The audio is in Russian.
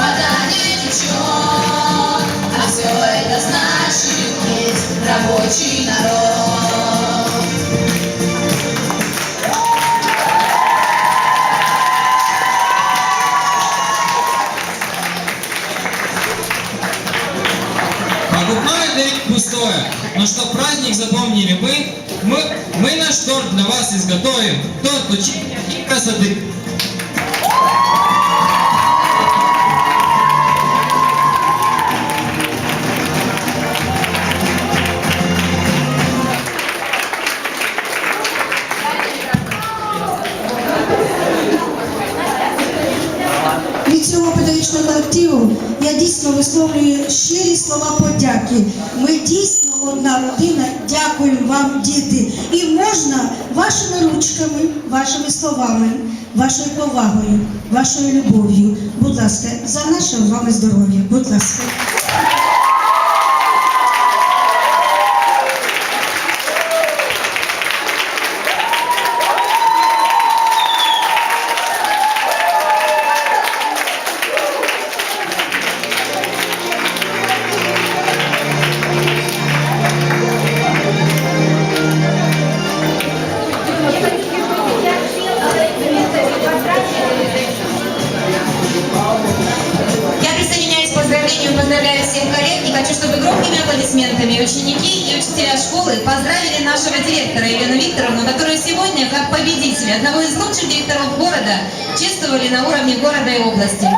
Вода не течет, а все это значит есть рабочий народ. Покупной день пустое, ну но что праздник запомнили мы, мы, мы наш торт для вас изготовим, торт учения и красоты. Від цього педагогічного колективу я дійсно висловлюю щирі слова подяки. Ми дійсно одна родина. Дякуємо вам, діти. І можна вашими ручками, вашими словами, вашою повагою, вашою любов'ю. Будь ласка, за наше з вами здоров'я. Будь ласка. Всех коллег и хочу, чтобы громкими аплодисментами ученики и учителя школы поздравили нашего директора Елену Викторовну, которую сегодня, как победителя одного из лучших директоров города, чествовали на уровне города и области.